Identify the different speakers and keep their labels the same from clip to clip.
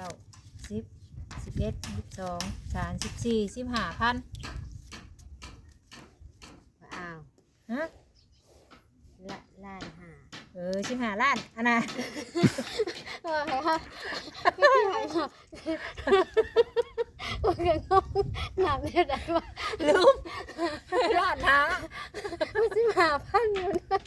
Speaker 1: ก้าสิบสิบเอ็ดสิบสองสามสิบสี่สิบห้าพัน
Speaker 2: อ้าว
Speaker 1: ฮะ
Speaker 2: ละล้านห้า
Speaker 1: เออสิบห้าล้านอันน่ะ
Speaker 2: เฮ้ยค่ะไม่ใช่หรอกว่ากันงงหนักเนี่ยได้ว่า
Speaker 1: ลืมล้านหา
Speaker 2: ไม่ใช่หาพันอยู่นะ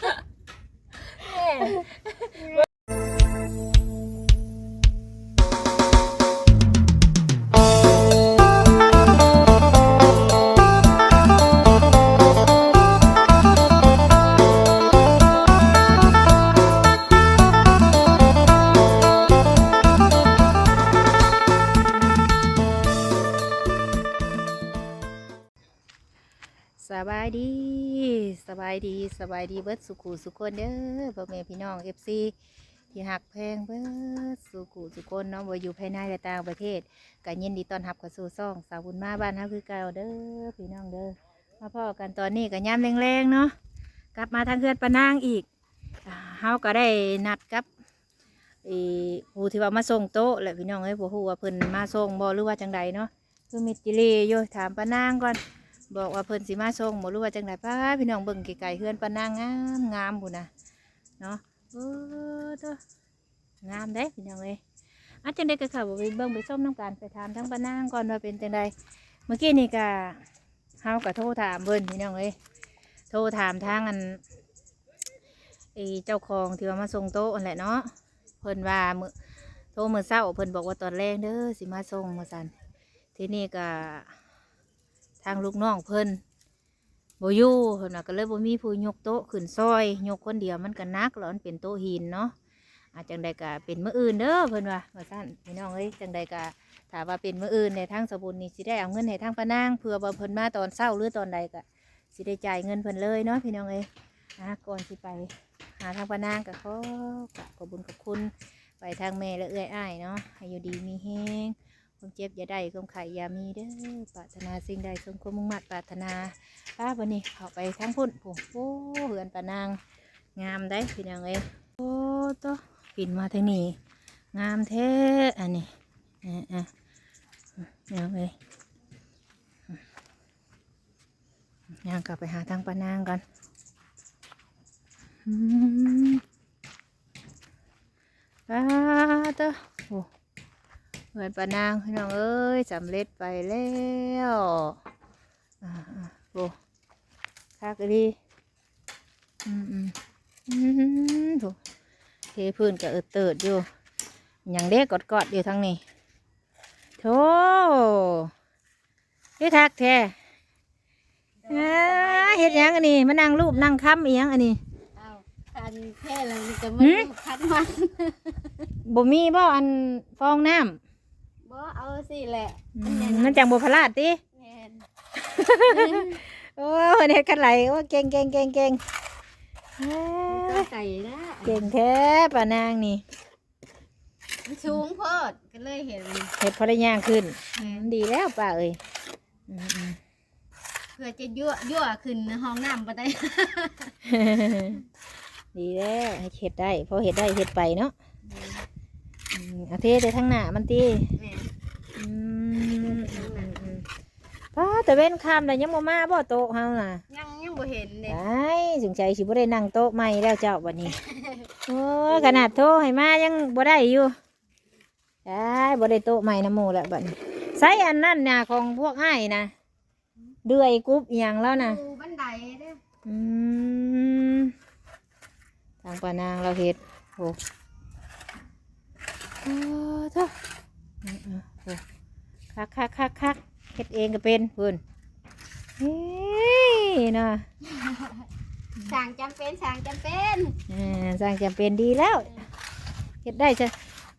Speaker 2: า
Speaker 1: ยดี สบายดีสบายดีเบิดสุขูสุคนเด้อพ่อแม่พี่น้องเอฟซีที่หักแพงเบิดสุขูสุคนเนาะบ่อยู่ภายในและต่างประเทศก็ยินดีต้อนรับเข้าสู่ซ่อง สาวบุญมาบ้านเฮาคือเก่าเด้อพี่น้องเด้อมาพ่อกันตอนนี้ก็ย่ำแรงๆเนาะกลับมาทางเฮือนปะนางอีกเฮาก็ได้นัดกับไอ้ผู้ที่ว่ามาส่งโต๊ะแหละพี่น้องเอ้ยบ่ฮู้ว่าเพิ่นมาส่งบ่หรือว่าจังใดเนาะคือมิตรจิเลอยู่ถามปะนางก่อน บอกว่าเพิ่นสิมาส่งบ่รู้ว่าจังไดป้าพี่น้องเบิ่งไกลๆเฮือนปานางงามงามพุ่นนะเนาะเออเด้องามเด้พี่น้องเอ้ยอาจังได๋ก็เข้าไปเบิ่งไปส้มน้ำกันไปถามทั้งปานางก่อนว่าเป็นจังไดเมื่อกี้นี่ก็เฮาก็โทรถามเพิ่นพี่น้องเอ้ยโทรถามทางอันไอ้เจ้าของที่ว่ามาส่งโต๊ะนั่นแหละเนาะเพิ่นว่ามื้อโทรมื้อเช้าเพิ่นบอกว่าตอนแรกเด้อสิมาส่งว่าซั่นทีนี้ก็ ทางลูกน้องเพิ่นบ่อยู่เพิ่นน่ะก็เลยบ่มีผู้ยกโต๊ะขึ้นซอย ยกคนเดียวมันก็นักแล้วมันเป็นโต๊ะหินเนาะอาจจังใดก็เป็นมื้ออื่นเด้อเพิ่นว่าว่าซั่นพี่น้องเอ้ยจังใดก็ถ้าว่าเป็นมื้ออื่นในทางสบุญนี่สิได้เอาเงินให้ทางปานางเพื่อว่เพิ่นมาตอนเช้าหรือตอนใดก็สิได้จ่ายเงินเพิ่นเลยเนาะพี่น้องเอ้ยอะก่อนสิไปหาทางปานางก็ขอบขอบคุญขอบคุณไปทางแม่และเอื้อยอ้ายเนาะให้อยู่ดีมีแฮง ความเจ็บอย่าได้ความไข่อย่ามีเด้อปรารถนาสิ่งใดสมความมุ่งมั่นปรารถนาป้าวันนี้เข้าไปทั้งพุ่นโอ้โหเหือนปานาง งามได้พี่น้องเอ้โอ้ตัวปินมาทางนี้งามแท้อันนี้อ่าอ่าพี่น้องเอ้ยย่างกลับไปหาทางปานางกันอ้าตัวโอ้ เหมือนปานางพี่น้องเอ้ยสำเร็จไปแล้วอ่าอ่าโอ้คักดีอืมอืมอืมถูกเทพื้นกับเออเติดอยู่อย่างเด็กกอดกอดๆอยู่ทางนี้โธ่เฮ็ดทักแท้อ้าเฮ็ดหยังอันนี้มานั่งรูปนั่งค้ำอีหยังอันนี้
Speaker 2: อ้าวคันแค่แล้วมันจะ
Speaker 1: หื
Speaker 2: มัน
Speaker 1: ม
Speaker 2: คันมัน
Speaker 1: บ่มีบ่อันฟองน้ำ
Speaker 2: บ่เอาสิแหละ
Speaker 1: อืมมันจังบ่พลาดติ
Speaker 2: แม่น
Speaker 1: โอ้เน็ตกันไหลโอ้เก่งเก่งเก่งเก่งเอ้ย
Speaker 2: ไก่นะ
Speaker 1: เก่งแท้ป้านางนี่
Speaker 2: มันสูงโพอดก็เลยเห็น
Speaker 1: เห็ดพอได้ย่างขึ้นอืมดีแล้วป้าเอ้ยอืมอืม
Speaker 2: เพื่อจะยั่วยั่วขึ้นห้องน้ำปะได้
Speaker 1: ดีแล้วให้เห็ดได้เพราะเห็ดได้เห็ดไปเนาะอืมเอาเทได้ทั้งหน้ามันตี
Speaker 2: แม่น
Speaker 1: อืมอืมอืมอืมป้า แต่เว้นคำแต่ยังบ่มาบ่โต๊ะเฮาน่ะ
Speaker 2: ยังยังบ่เห็นเลย
Speaker 1: ไอ้สงใจสิบ่ได้นั่งโต๊ะใหม่แล้วเจ้าวันนี้โอ้ยขนาดโทรให้มายังบ่ได้อยู่ได้บ่ได้โต๊ะใหม่นะหมู่แล้วบัดนี้ใส่อันนั้นน่ะของพวกอ้ายนะเดือยกรุ๊บอหย่างแล้วนะ
Speaker 2: ดูบันไดเด้อ
Speaker 1: อืมทางปานางเราเฮ็ดโอ้โอ้เท่าอืมอืมโอ้คักคักคักคัก เฮ็ดเองก็เป็นเพิ่นเฮ้ยน่ะ
Speaker 2: สั่งจำเป็นสั่งจำเป็น
Speaker 1: อ่าสร้างจำเป็นดีแล้วเฮ็ดได้จ้ะ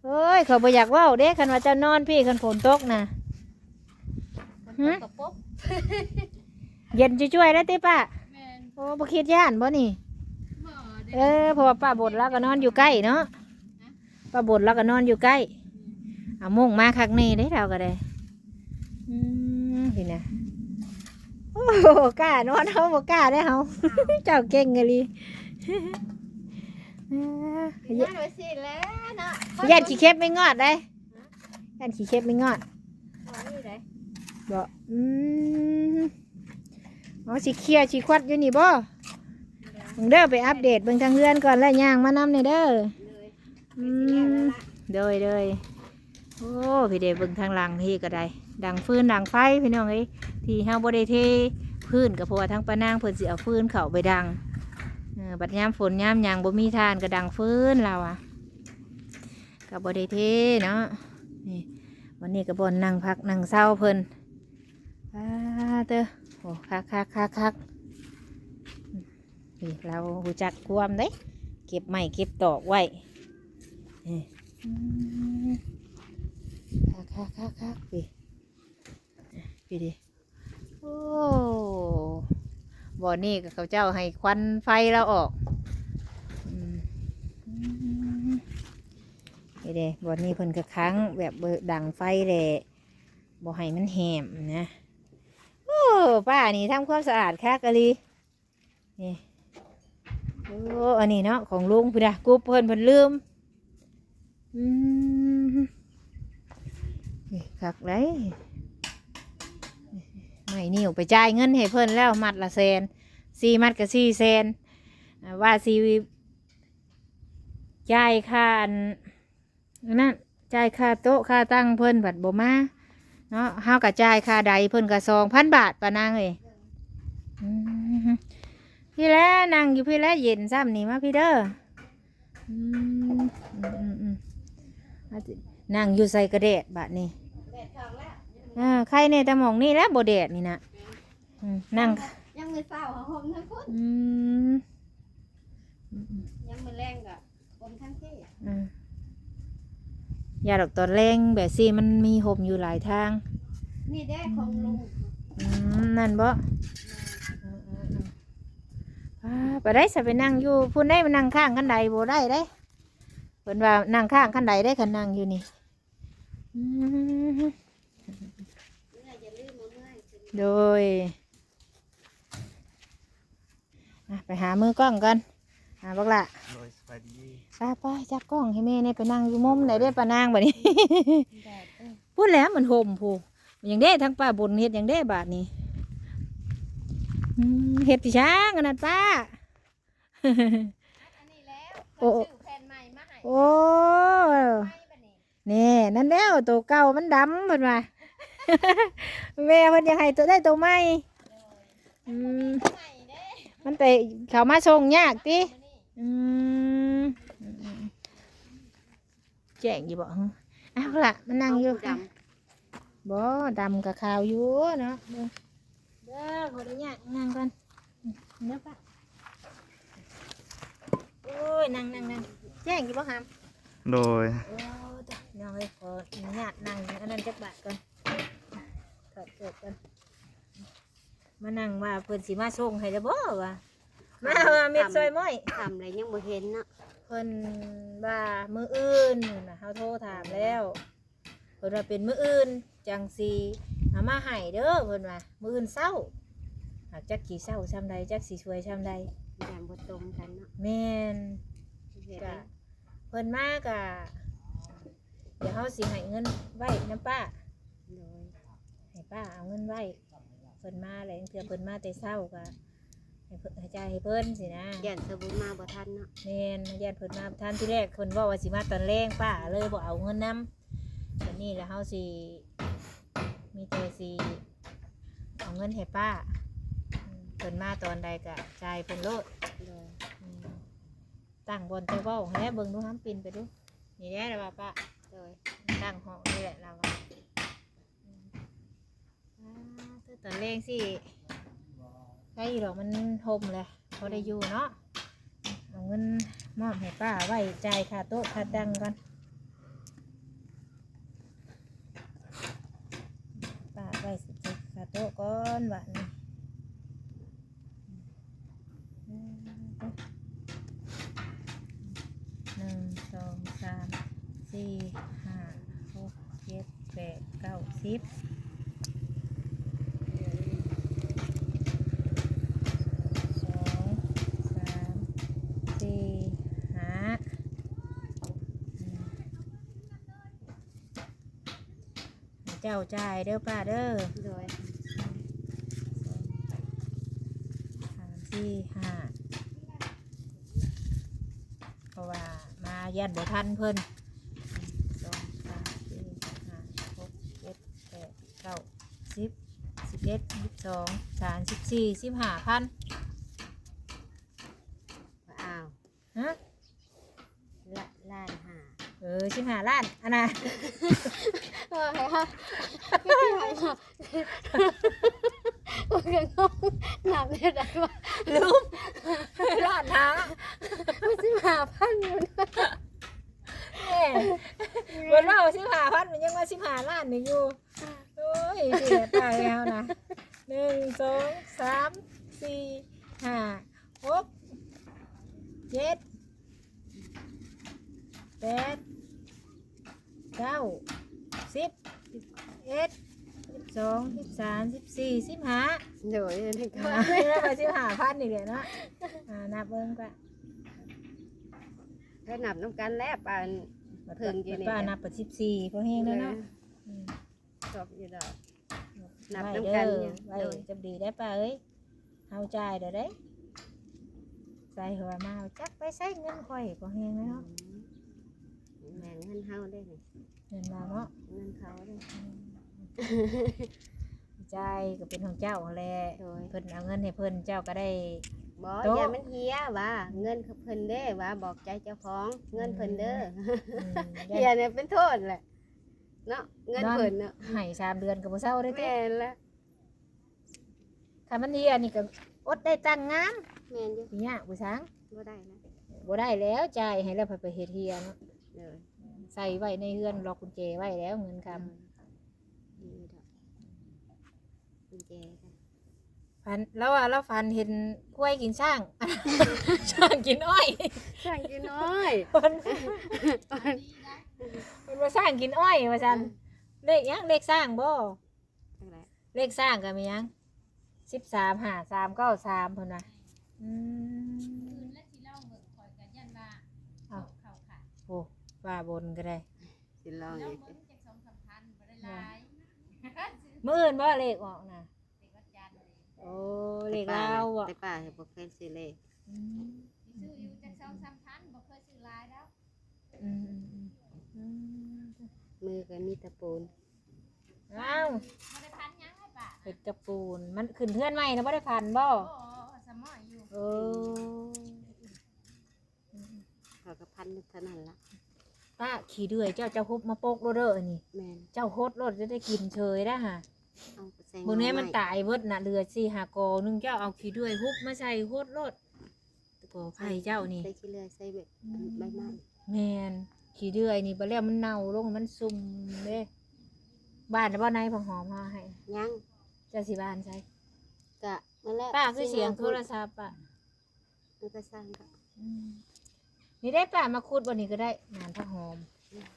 Speaker 1: โอ้ยเขาบ่อยากเว้าเด้คันว่าเจะนอนพี่คันฝนตกน่ะ
Speaker 2: มัน
Speaker 1: หืม
Speaker 2: ตกกระปุก
Speaker 1: เย็นช่วยๆแล้วติป้า
Speaker 2: แม่น
Speaker 1: โอ้บ่คิดย่านบ่นี่
Speaker 2: บ่เด้
Speaker 1: เออเพราะว่าป้าบดแล้วก็นอนอยู่ใกล้เนาะป้าบดแล้วก็นอนอยู่ใกล้เอามุ่งมาคักนี่ได้เราก็ได้อืม เห็นนะโอ้โหกล้านอนเฮาบ่กล้าได้เฮาเจ้าเก่งเลย
Speaker 2: น่าดูสิแล้วเนาะ
Speaker 1: ยันขี้เข็บไม่งอดได้ย่านขี้เข็บไม่งอด
Speaker 2: อ๋อนี่ไหน
Speaker 1: บ่อืมอ๋อสิเคลียร์สิควัดอยู่นี่บ่มึงเด้อไปอัปเดตเบิ่งทางเรือนก่อนแล้วย่างมานำในเด้อ
Speaker 2: เลย
Speaker 1: อืมเด้อเด้อโอ้พี่เดเบิ่งทางหลังพี่ก็ได้ ดังฟืนดังไฟพี่น้องเอ้ยที่เฮาบ่ได้เทพื้นก็เพราะว่าทางปานางเพิ่นสิเอาฟืนเข้าไปดังบัดยามฝนยามหยังบ่มีทานก็ดังฟืนเราอะก็บ่ได้เทเนาะนี่วันนี้ก็บ่นนั่งพักนั่งเศร้าเพิ่นอ่าเด้อโอ้คักคักคักคักนี่เราหูจักความเด้เก็บไม้เก็บตอกไว้นี่อืมคักคักคักคักพี่ พี่ดิโอ้บ่อนี่ก็เขาเจ้าให้ควันไฟเราออกอืมอืมนี่เด้บ่อนี่เพิ่นก็ค้างแบบเบิดดังไฟแหละบ่ให้มันแหมนะโอ้ป้านี่ทำความสะอาดคักอะลีนี่โอ้อันนี้เนาะของลุงพี่ดากูเพิ่นเพิ่นลืมอืมนี่คักเลย ไม่นิ่วไปจ่ายเงินให้เพิ่นแล้วมัดละแสนสี่มัดกับสี่แสนว่าสีจ่ายค่านนั่นจ่ายค่าโต๊ะค่าตั้งเพิ่นบัดบ่มาเนาะเฮากับจ่ายค่าใดเพิ่นก็สองพันบาทปานางเอ้ยพี่แล้วนั่งอยู่พี่แล้วเย็นซ้ำนี่มาพี่เด้อนั่งอยู่ใส่กระเดดบาดนี่
Speaker 2: แดดทองแล้ว
Speaker 1: อ่าใครในตะหมองนี่แหล้วโบแดดนี่นะอืมนั่ง
Speaker 2: ยังมือเศร้าของผมทั้งคน
Speaker 1: อืม
Speaker 2: ยังมือแรงกับผมทั้งที่
Speaker 1: อืมยาดอกตอนแรงแบบซี่มันมีหมอยู่หลายทาง
Speaker 2: นี่ได้ของลุง
Speaker 1: อืมนั่นบ่อืมอืมอืมอ่าไปได้สะไปนั่งอยู่พูนได้มานั่งข้างกันใดบ่ได้ได้เพิ่นว่านั่งข้างกันใดได้คันนั่งอยู่นี่อืม
Speaker 2: เมื่อยอย่าลืมมาเมื่อยสิ
Speaker 1: โดยอะไปหามือกล้องกันหาบักละ
Speaker 3: โดยสบายดี
Speaker 1: ไปไปจับกล้องให้แม่เนี่ยไปนั่งอยู่มุมไหนได้ปานางบัดนี้
Speaker 2: แดดเออ
Speaker 1: พูดแล้วมันโฮมพูอย่างเด้ทั้งป้าบนเฮ็ดอย่างเด้บาทนี้อืมเฮ็ดพี่ช้างอันนั้นป้า
Speaker 2: อันนี้แล้ว
Speaker 1: โอ้
Speaker 2: เขาซื้อแผ่นใหม่มาให้
Speaker 1: โอ้
Speaker 2: ไม่บัดนี้
Speaker 1: นี่นั่นแล้วตัวเก่ามันดำเพิ่นว่า แม่เพิ่นอยากให้ตัวได้ตัวใหม่อืม
Speaker 2: ใหม่เด้
Speaker 1: มันแต่เขามาส่งยากติ
Speaker 2: มานี่
Speaker 1: อืมอืมอืมแจ้งอยู่บ่ฮึเอาล่ะมันนั่งอยู่
Speaker 2: ด
Speaker 1: บ่ดำกับขาวอยู่เนาะเด้อเด้อขออนุญาตนั่งก่อนอืมเด้อป้าโอ้ยนั่งนั่งนั่งแจ้งอยู่บ่ครับ
Speaker 3: โดย
Speaker 1: โอ้จ้ะน้องเอ้ยขออนุญาตนั่งอันนั้นจักบาทก่อน ถอดเกิดก่อนมานั่งว่าเพิ่นสิมาส่งให้เด้อบ่วะมาว่าเม็ดซอยม้อยำ
Speaker 2: ทำอะไรยังบ่เห็นเนาะ
Speaker 1: เพิ่นว่ามืออื่นนู่นน่ะเฮาโทรถามแล้วเพิ่นว่าเป็นมืออื่นจังสีเอามาให้เด้อเพิ่นว่ามืออื่นเศร้าหากจักกี่เศร้าช่ำใดจักสีสวยช่ำใด
Speaker 2: อย่างบ่ตรงกันเนาะ
Speaker 1: แม่น
Speaker 2: เห็น
Speaker 1: กะ
Speaker 2: ไหม
Speaker 1: เพิ่นมากะเดี๋ยวเฮาสิให้เงินไว้น้ำป้า
Speaker 2: โดย
Speaker 1: ให้ ป้าเอาเงินไว้เพิ่นมาอะไรเพื่อเพิ่นมาแต่เศร้ากะให้เพิ่นให้จ่ายให้เพิ่นสินะ
Speaker 2: ยันสบุญมาบ่ทันเนาะ
Speaker 1: แม่นญาติเพิ่นมาท่านที่แรกเพิ่นบอกว่าสิมาตอนแรงป้าเลยบ่เอาเงินนำแต่นี่แหล้วเฮาสิมีแต่สิเอาเงินให้ป้าอืมเพิ่นมาตอนใดก็จ่ายเพิ่นโลด
Speaker 2: โดย
Speaker 1: อืมตั้งบนเตาเว้าให้แล้วเบิ่งดูห้ามปินไปดูนี่แหละล่ะว่าป้า
Speaker 2: โดย
Speaker 1: ตั้งห้องนี่แหละเราว่าอืมอ่าแต่ตอนแรงสิใครหรอกมันโฮมเลยพอได้อยู่เนาะเอาเงินมอบให้ป้าไว้จ่ายค่าโต๊ะค่าดังก่อนป้าไว้สิจ่ายค่าโต๊ะก่อนวะนี่หนึ่งสองสามสี่ห้าหกเจ็ดแปดเก้าสิบสองสามสี่ห้าอืม เจ้าจ่ายเด้อป้าเด้อ
Speaker 2: โดย
Speaker 1: สามสี่ห้าเพราะว่ามายันบ่ทันเพิ่นสองสามสี่ห้าหกเจ็ดแปดเก้าสิบสิบเอ็ดสิบสองสามสิบสี่สิบห้าพัน
Speaker 2: อ้าว
Speaker 1: ฮะ
Speaker 2: ละล้านหา
Speaker 1: เออ อันน่ะ
Speaker 2: ว่าไงคะพี่พี่หายค่ะโอ้ยงงหนักเลยได้ว่า
Speaker 1: ลืมล้านหา
Speaker 2: ไม่ใช่หาพันอยู่นะ
Speaker 1: แม่บนว่าสิบหาพันมันยังว่าสิบหาล้านนี่อยู่โอ้ยเสียตายแล้วนะหนึ่งสองสามสี่ห้าหกเจ็ดแปด เก้าสิบสิบเอ็ดสิบสองสิบสามสิบสี่สิบห้า
Speaker 2: โดยนี่ก็
Speaker 1: อ่าแล้วไปสิบห้าพันอีกเลยเนาะอ่านับเบิ้งก่อน
Speaker 2: ได้นับน้ำกันแล้วปานเพิ่งอยู่นี่
Speaker 1: ป้านับไปสิบสี่พอแห้งแล้วเนาะอืม
Speaker 2: จบอยู่ดอกนับ
Speaker 1: ไว้
Speaker 2: น้ำกัน
Speaker 1: เด้อ
Speaker 2: เนี่ย
Speaker 1: ไว้
Speaker 2: โดย
Speaker 1: จำดีได้ป้าเอ้ยเฮาจ่ายเด้อเด้ใส่หัวมาเอาจักไปใส่เงินข่อยพอแห้งแล้วเนาะ
Speaker 2: แบ่ งเงินเฮาได้นี่
Speaker 1: เงินมาเนาะ
Speaker 2: เงินเขาได้
Speaker 1: จ่ายก็เป็นของเจ้าแหละ
Speaker 2: โดย
Speaker 1: เพิ่นเอาเงินให้เพิ่นเจ้าก็ได้
Speaker 2: บ่
Speaker 1: โต๊ะ
Speaker 2: อย่ามันเฮียว่า เงินเพิ่นเด้ว่าบอกใจเจ้าของเงินเพิ่นเด้อ
Speaker 1: อืม
Speaker 2: เฮียเนี่ยเป็นโทษแหละเนาะเงินเพิ่นเนาะ
Speaker 1: ให้สามเดือนก็บ่เศร้าได้อติ
Speaker 2: แม่นละ
Speaker 1: ถ้ามันเฮียนี่ก็อดได้ตั้งงาม
Speaker 2: แม่นอยู่
Speaker 1: สิยากบ่ช้าง
Speaker 2: บ่ได้นะ
Speaker 1: บ่ได้แล้วจ่ายให้แล้วไปเฮ็ดเฮียเนาะ
Speaker 2: เลย
Speaker 1: ใส่ไว้ในเฮือนล็อกกุญแจไว้แล้วเงินคำ
Speaker 2: ดีดอกกุญแจกัน
Speaker 1: ฟันแล้วอะแล้วฟันเห็นกล้วยกินช่าง ช่างกินอ้อย
Speaker 2: ช่างกินน้อย
Speaker 1: มันมันมาสร้างกินอ้อยมาจันเลขหยังเลขสร้างบ่
Speaker 2: จังไร
Speaker 1: เลขสร้างก็มีหยังสิบสามหาสามเก้าสามเพิ่นว่าอืมเอาโอ้ ว่าบนก็ได้
Speaker 2: สิลองอีก
Speaker 1: มื่ออื่นบ่เลขออกนะโอ้เลขลาอะ
Speaker 2: แต่ป้าเห็นบ่เคยซื้อเลข
Speaker 1: ม
Speaker 3: ซื้ออยู่จากสองสามพันบ่เคยซื้อลายแล้ว
Speaker 1: มือ
Speaker 2: ก็มีตะปูน
Speaker 1: อ้าวเห็ดกระปูนมันขึ้นเพื่อนใหมนะบ่ได้พันบ่
Speaker 3: โอ้สมอยอยู่
Speaker 1: เออ
Speaker 2: เขาก็พันเท่านั้นละ
Speaker 1: ตาขี่เดือยเจ้าเจ้าฮุบมาโปกโรเด้ออันนี้
Speaker 2: แม่น
Speaker 1: เจ้าโคตรรถจะได้กินเชยได้ฮะ
Speaker 2: เอาไปใส่
Speaker 1: บนนี้มัน
Speaker 2: หอไตา
Speaker 1: ยเบิดน่ะเรือสี่หากอนึงเจ้าเอาขี่เดือยฮุบมาใส่โคตรรถตะกอไผ่เจ้านี่
Speaker 2: ใส่ขี้เลื่อยใส่เบ็ดใบไม้
Speaker 1: แมนขี่เดือยนี่ไปแล้วมันเน่าลงมันซุ่มเด้บ้านน่ะบ่ในผังหอมมาให้
Speaker 2: ยัง
Speaker 1: เจ้าสิบ้านใช่
Speaker 2: กะนั่นแหละ
Speaker 1: ป้าคือเสียงโทร
Speaker 2: ศัพท์
Speaker 1: ศัพท์อะ
Speaker 2: มันก็สร้างกะ
Speaker 1: อืม นี่ได้ป้ามาคูดวันนี้ก็ได้งานผักหอม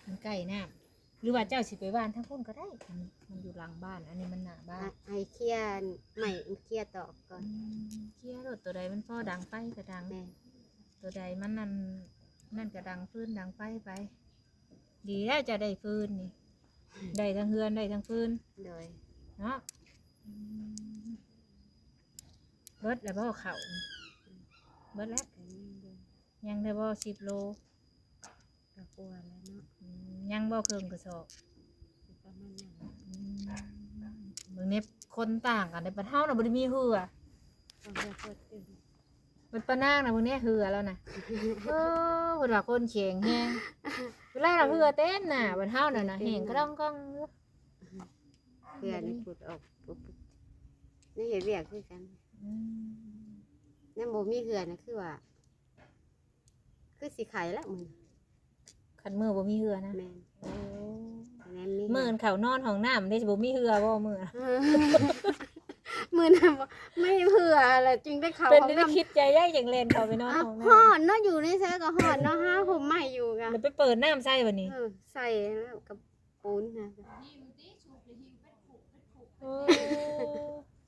Speaker 1: มันใกล้น้ำหรือว่าเจ้าสิไปบ้านทั้งพุ่นก็ได้มันมันอยู่หลังบ้าน อันนี้มันหน้าบ้าน
Speaker 2: ให้เคลียร์ใหม่เคลียร์ตอกก่อน
Speaker 1: เคี่ยรถตัวใดมันพอดังไปก็ดัง
Speaker 2: แม่น
Speaker 1: ตัวใดมันนั่นนั่นก็ดังฟื้นดังไปไป ดีแล้วจะได้ฟื้นนี่ ได้ทั้งเฮือนได้ทั้งฟื้น
Speaker 2: โดย
Speaker 1: เนาะเบิดแล้วบ่เขาเบิดแล้ว
Speaker 2: ก็ยังอยู่
Speaker 1: ยังได้บ่สิบโล
Speaker 2: ก็กลัวแล้วเนาะ
Speaker 1: อืมยังบ่เครื่องกระสอบ
Speaker 2: สิประมาณนั้นล่ะ
Speaker 1: อืมมึงเนี่ยคนต่างกันในบ้านเฮาน่ะบ่ได้มีเหือ
Speaker 2: เอาเพื่อเพื่ออื่น
Speaker 1: เป็นปะนางนะมึงเนี่ยเหือแล้วนะเออเพิ่นว่าคนเขียงแฮงเวลาเราเหือเต้นน่ะบ้านเฮาน่ะนะแหงกระดองกองอยู่
Speaker 2: เพื่อนนี่พูดออกปุ๊บนี่เห็นเรียกคือกัน
Speaker 1: อืม
Speaker 2: นั่นโบมีเหือนนะคือว่า คือสีไข่ละมึง
Speaker 1: คันมือบ่มีเหือนะ
Speaker 2: แม่น
Speaker 1: โอ้
Speaker 2: อันนั้นมี
Speaker 1: มื้อเขานอนห้องน้ำได้สิบ่มีเหือบ่มื้อ
Speaker 2: เออมือน่ะบ่ไม่เหืออะไรจึงได้เขา
Speaker 1: เป็น
Speaker 2: ของ
Speaker 1: ได้
Speaker 2: น้ำ
Speaker 1: คิดใจยากอย่างเล่นเขาไปนอน
Speaker 2: อ้าว
Speaker 1: ห้อง
Speaker 2: ห่อ
Speaker 1: น้ำ
Speaker 2: นเนาะอยู่ในแท้ก็ห่อนเนาะฮะผมใหม่อยู่กัน
Speaker 1: เดี๋ยวไปเปิดน้ำใส่บัดนี้
Speaker 2: เออใส่แล้วกับปูนนะ
Speaker 3: หิวติสูบหรือ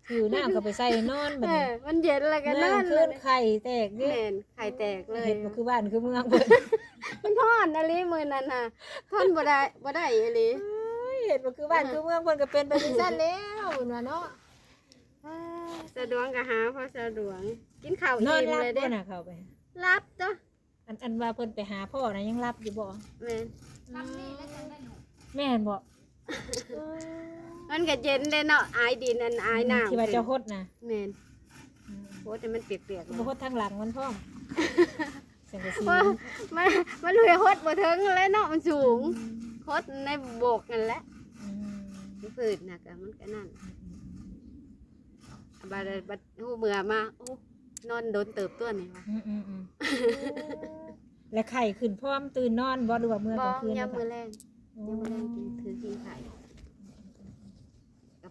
Speaker 3: หิวเป็นผูกเป็นผูก
Speaker 1: โอ้หิวน้ำเขาไปใส่นอนบัด
Speaker 2: เอ
Speaker 1: นี้
Speaker 2: อมันเย็นอะไรกัน
Speaker 1: นั่
Speaker 2: นั่
Speaker 1: ง
Speaker 2: นเล
Speaker 1: ขึ้
Speaker 2: ย
Speaker 1: นไข่แตกดิ
Speaker 2: แม่นไข่แตกเลย
Speaker 1: เห็นบ่คือบ้านคือเมืองเพิ่น
Speaker 2: มันห่อนอะไรมือนั่นน่ะทนบ่ได้บ่ได้อะไร
Speaker 1: เห็นบ่คือบ้านคือเมืองเพิ่นก็เป็นไปจังซั่นแล้วเพิ่นว่าเนาะอ่า
Speaker 2: สะดวกก็หาพอสะดวกกินข้าวน
Speaker 1: อน
Speaker 2: อิ่ม
Speaker 1: รับ
Speaker 2: เลย
Speaker 1: บ่
Speaker 2: เด้
Speaker 1: น่ะเข้าไป
Speaker 2: รับจ้ะ
Speaker 1: อันอันว่าเพิ่นไปหาพ่อนะยังรับอยู่บ่
Speaker 2: แม่น
Speaker 3: ลำนี่แล้วจังได้ลูก
Speaker 1: แม่นบ่
Speaker 2: มันก็เย็นเด้เนาะอายดินอันอายน้ำ
Speaker 1: ที่ว่าเจะฮดนะ
Speaker 2: แม่นโอ้แต่มันเปียกๆเลย
Speaker 1: บ่ฮดทางหลังมันพร้อมสังกะสี
Speaker 2: ว่ามันมันลุยฮดบ่ถึงแล้วเนาะมันสูงฮดในโบกนั่นแหละ
Speaker 1: อืม
Speaker 2: มันฝืดน่ะก็มันก็นั่นบัดบัดฮู้เมื่อมาโอ้นอนโดนเติบตัวนี่วะ
Speaker 1: อืมอืมอืมและไข่ขึ้นพร้อมตื่นนอนบ่หรือว่าเมื่อ
Speaker 2: บ่
Speaker 1: กลางคืน
Speaker 2: ยาม
Speaker 1: นะ
Speaker 2: มื้อ
Speaker 1: คะ
Speaker 2: แรงยามมื้อแรงกินถือกินไข่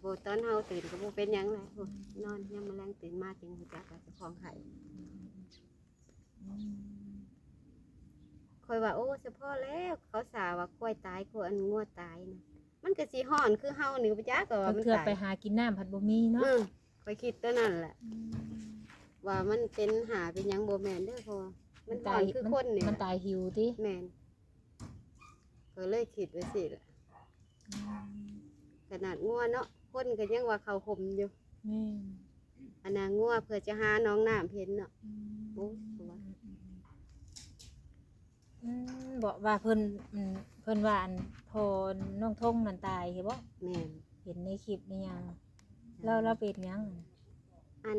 Speaker 2: กระโปตอนเฮาตื่นก็บ่เป็นหยังเลยโอ้ยนอนยามมื้อแรงตื่นมาจึงรู้จักว่าเจ้าของไข่คอยว่าโอ้เฉพาะแล้วเขาสาว่าควายตายควายอันงัวตายนะมันก็สิฮ้อนคือเฮานี่บ่จักก็ว่ามัน
Speaker 1: เพื่อ
Speaker 2: ตาย
Speaker 1: ไปหากินน้ำผัดบ่มีเนาะ
Speaker 2: อืมคอยคิดตัวนั่นแหละ ว่ามันเป็นหาเป็นหยังบ่แม่นเด้อเพราะว่ามันอ่อนคือคนนี่
Speaker 1: มันตายหิวติ
Speaker 2: แม่นก็เลยคิดไว้สิล่ะขนาดงัวเนาะ คนก็ยังว่าเขาห่มอยู่
Speaker 1: แม่น
Speaker 2: อันน่ะงัวเพื่อจะหาน้องน้ำเห็นเนาะโอ้สวย
Speaker 1: อืมบอกว่าเพิ่นอืมเพิ่นว่าอันพอน้องทงนั่นตายเห็นบ่
Speaker 2: แม่น
Speaker 1: เห็นในคลิปนี่ยังเราเราเป็นหยัง
Speaker 2: อัน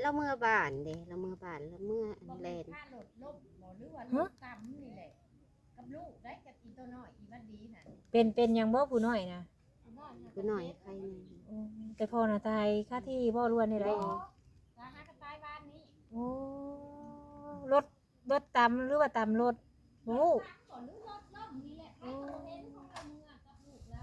Speaker 2: เราเมื่อบ้านเด้เราเมื่อบ้านแล้วเมื่ออัน
Speaker 3: บ่
Speaker 2: แล
Speaker 3: แม่
Speaker 2: น
Speaker 3: นค่ารถล่มบ่หรือว่าลูกต่ำนี่แหละกับลูกได้กับอีตัวน้อยอีบัดดีน่ะ
Speaker 1: เป็นเป็นหยังบ่ผู้น้อยนะ
Speaker 3: ผู้น้อยน่ะ
Speaker 2: คือหน่อยใครเนี่ย
Speaker 1: อืมแต่พอน่ะตายค่าที่บ่ล้วนนี่ได้
Speaker 2: บ่
Speaker 3: สาหากระตายบ้านนี้
Speaker 1: โอ้รถรถตำหรือว่าตำรถโอ้
Speaker 3: ก่อนหรือรถล่มนี่แหละใครก็บ่เห็นของเราเมื่อกับลูกเรา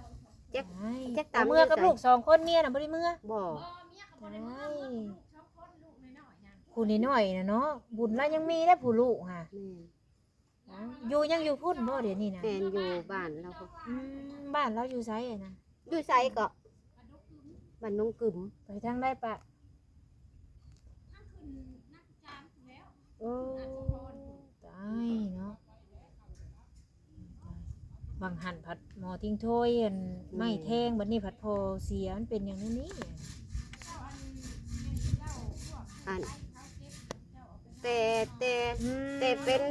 Speaker 2: จัก
Speaker 1: ย
Speaker 2: จัก
Speaker 1: เอา
Speaker 2: ตำ
Speaker 1: เมื่อกับ
Speaker 2: อยู่ไส
Speaker 1: ลูกสองคนเมียน่ะบ่ได้เมื่อ
Speaker 2: บ่
Speaker 3: บ่เมียก็บ่ได้เมื่อเมื่อลูกสองคนลูกน้อยๆนั่น
Speaker 1: ผู้นี้น้อยน่ะเนาะบุญแล้วยังมีได้ผู้ลูกค่ะ
Speaker 2: แม่น
Speaker 1: อยู่ยังอยู่พุ่นบ่เดี๋ยวนี้นะ
Speaker 2: แม่นอยู่บ้านเราก็
Speaker 1: อืมบ้านเราอยู่ไสอะนะ
Speaker 2: อยู่ไสก็บ้านนงกึม
Speaker 1: ไปทางได้ปะ
Speaker 3: ทั้งคืนนักจานแล้ว
Speaker 1: โอ้ตายเนาะบางหันผัดหมอทิ้งถ้วยอันไม่แทงบัดนี้ผัดพอเสียมันเป็นอย่างนี้นี่
Speaker 2: อันแต่แต่
Speaker 1: อืม
Speaker 2: แต่เป็น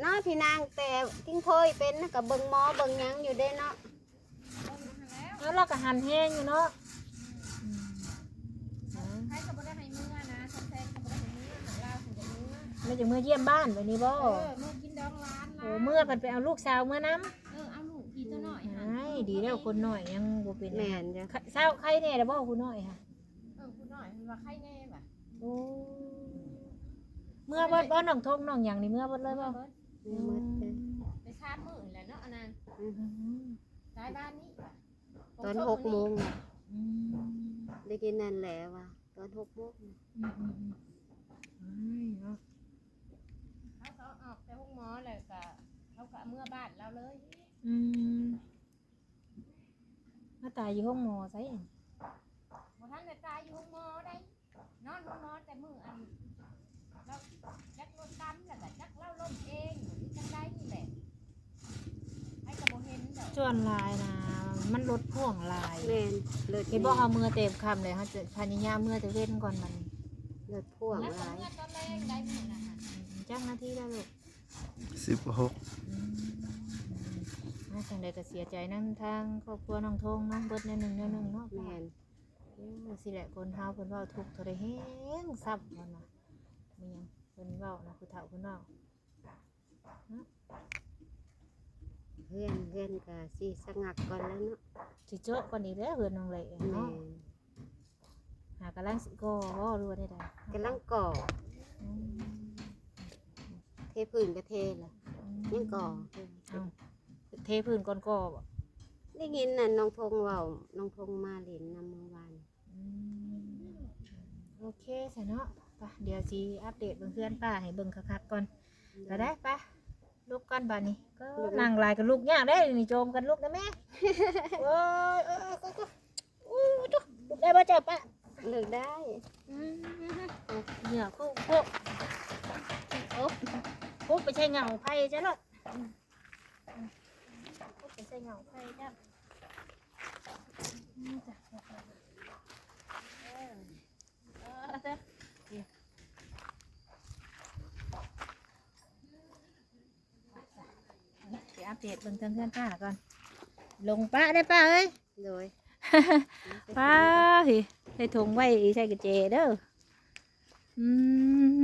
Speaker 2: เนาะพี่นางแต่ทิ้งถ้อยเป็นนะกับเบิงหมอเบิงหยังอยู่ได้เนาะ
Speaker 1: แล้วเราก็หันแห้งอยู่เนาะอืม
Speaker 3: ใครก็บ่ได้ให้เมื่อนะสนแทนก็บ่ได้ให้เมื่อของเราถึงจะเมื่อ
Speaker 1: แล้วจะเมื่อเยี่ยมบ้านวันนี้บ่
Speaker 3: เออเมื่อกินดองร้าน
Speaker 1: โอ้
Speaker 3: นะ
Speaker 1: เมื่อมันไปเอาลูกสาวเมื่อน้
Speaker 3: เออเอาลูกอีตัวน้อยำค่ะ
Speaker 1: ไอ้ดีแล้วคนน้อยยังบ่เป็น
Speaker 2: แม่นจ้ะ
Speaker 1: ใครเศร้าใครแน่แต่บ่คุณน้อยค่ะ
Speaker 3: เออคุณน้อยมันว่าใครแน่ว่ะ
Speaker 1: โอ้เมื่อบ่บ่น้องทงน้องหยังนี่เมื่อบ่เลยบ่
Speaker 2: แม่หมดเลย
Speaker 3: ไปชาร์จมือแหละเนาะอันนั้น
Speaker 1: อืม
Speaker 3: สายบ้านนี้ว่ะ
Speaker 2: ตอนหกโมงน่ะ
Speaker 1: อืม
Speaker 2: ได้กินนั่นแหละว่ะตอนหกโมงน่ะ
Speaker 1: อืมอืมอืมเนาะ
Speaker 3: เขาเขาออกแต่ห้องหมอเลยก็เขาก็เอาเมื่อบ้านเราเลย
Speaker 1: อืมมาตายอยู่ห้องหมอไสอั่น
Speaker 3: บ่ทันได้ตายอยู่ห้องหมอได้ นอนห้องหมอแต่มืออันเราจักรถดำแล้วก็จักเล่าล่มเองหรือจังได้นี่แหละให้ก็ บ่เห็นดอก
Speaker 1: ส่วนลายนะ มันลดพ่วงลาย
Speaker 2: แม่นเลิศ
Speaker 1: เห็นบ่เฮามือเต็มคำเลยเฮาจะพยายามมือจะเว้นก่อนมัน
Speaker 2: เลิศพ่วง
Speaker 3: แล้ว
Speaker 2: ห
Speaker 3: ก็
Speaker 2: ลาย
Speaker 3: เมื่อตอนแรกได้มือนะฮะ
Speaker 1: จักนาทีแล้วลูก
Speaker 4: สิบหก
Speaker 1: อืมน่าจังใดก็เสียใจนั่นทางครอบครัวน้องทงน้องเบิดในหนึ่งในหนึ่งเนาะ
Speaker 2: แม่น
Speaker 1: เอ้ยสิแหละคนเฮาเพิ่นเว้าทุกข์เท่าใดแฮงซับมันน่ะมีหยังเพิ่นเว้านะผู้เฒ่าเพิ่นเว้า
Speaker 2: เพื่อนเพื่อนก็สิสงักก่อนแล้วเนาะ
Speaker 1: สิโจ๊ะก่อนอีกแล้วเพิ่นน้องเลย
Speaker 2: แม่
Speaker 1: เนาะ
Speaker 2: น
Speaker 1: หากำลังสิก่อบ่รู้ว่าได้ใด
Speaker 2: กำลังก่อ
Speaker 1: อืม
Speaker 2: เทพื้นก็เทล่ะยังก่อ
Speaker 1: เอ้าเทพื้นก่อนก่อบ่
Speaker 2: ได้ยินน่ะน้องพงเว้าน้องพงมาเล่นนำเมื่อวาน
Speaker 1: อืมโอเคซะเนาะไปเดี๋ยวสิอัปเดตเบิ่งเพื่อนป้าให้เบิ่งคักๆก่อนก็ได้ปะ ลูกกันบานนี้ก็นั่งลายกับลูกยากได้นี่โจมกันลูกนะแม่โอ้ยเออก็ก็อู้จุกลูกได้ป่ะเจ้าปะ
Speaker 2: เลิกได้
Speaker 1: อืมเหงื่อกูกูโอ้กูไปใช้เงาไผ่จ้ะลูกกูไปใช้เงาไผ่จ้ะ เดตเบิ่งเทิงเพื่อนป้าก่อน ลงป้าได้ป้าเอ้ย
Speaker 2: โดย
Speaker 1: ป้าพี่ใส่ถุงไว้ใส่กระเจเด้ออื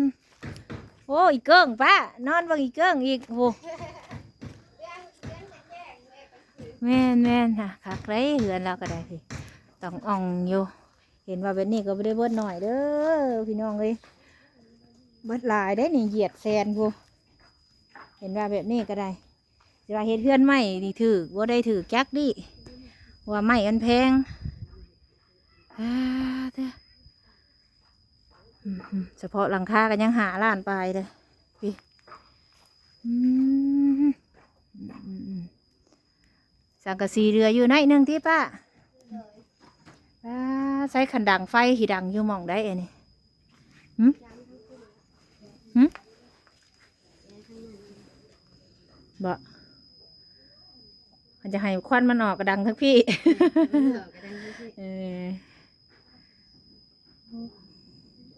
Speaker 1: มโอ้อีเกิ้งป้านอนเบังอีเกิ้งอีกโอ้แม่นแม่นค่ะคักไรเหือนเราก็ได้พี่ต้องอ่องอยู่ เห็นว่าแบบนี้ก็ไม่ได้เบิดหน่อยเด้อพี่น้องเลยเบิดหลายได้นี่เหยียดแซนกูเห็นว่าแบบนี้ก็ได้ สิว่าเฮ็ดเพื่อนใหม่นี่ถือว่าได้ถือจักดิว่าไม่อันแพงอ่าเด้อเฉพาะหลังคากันยังหาล้านไปเลยพี่อืมอืมๆสังกะสีเรืออยู่ไหนหนึ่งที่ป้าอ่าใช้ขันดังไฟที่ดังอยู่มองได้เอ็นี่หึหึบ่ มันจะให้ควันมันออกกระดังทั้งพี่เออ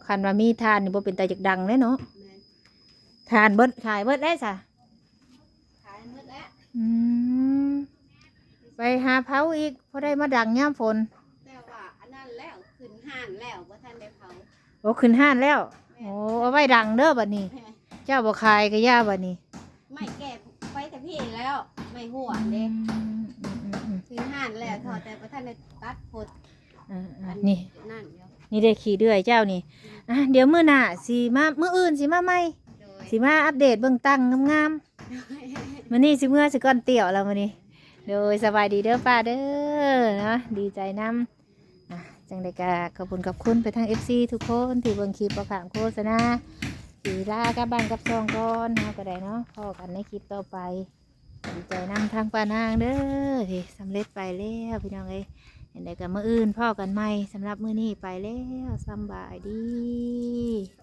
Speaker 1: คันว่ามีทานนี่บ่เป็นตาจากดังเลยเนาะทานเบิดขายเบิดได้สะ
Speaker 2: ขายหมดแล้ว
Speaker 1: อืมไปหาเผาอีกพอได้มาดังย่ามฝน
Speaker 2: แต่ว่าอันนั้นแล้วขึ้นห้านแล้วบ่ทันได้เผา
Speaker 1: โอ้ขึ้นห้านแล้ว โอ้เอาไว้ดังเด้อบัดนี้ เจ้าบ่ขายก็ย่าบัดนี้
Speaker 2: ไม่แก่ไปแต่ พี่แล้วไม่หัวเด้
Speaker 1: อืมอืมอืมอืม
Speaker 2: ขึ้นห้านแล้วทอแต่บ่ทันได้ตัดผด
Speaker 1: อ่า
Speaker 2: อั
Speaker 1: ๆนี่
Speaker 2: นั่นเดียว
Speaker 1: นี่ได้ขี่เดือยเจ้านี่อะเดี๋ยวมื้อหน้าสิมามื้ออื่นสิมาใหม่
Speaker 2: โดย
Speaker 1: สิมาอัปเดตเบิ่งตั้งงามๆมื้อนี้สิเมื่อสิก่อนเตี่ยวแล้วมื้อนี้โดยสบายดีเด้อป้าเด้อเนาะดีใจนํอะจังได๋ก็ขอบคุณขอบคุณไปทาง FC ทุกคนที่เบิ่งคลิปประขามโฆษณาสีลากลับบ้านกลับซองก่อนเฮาก็ได้เนาะพอกันในคลิปต่อไป ดีใจนั่งทางป้านางเด้อที่สำเร็จไปแล้วพี่น้องเอ้ยเห็นได้กับมืออื่นพ่อกันไหม่สำหรับมื้อนี้ไปแล้วสำบายดี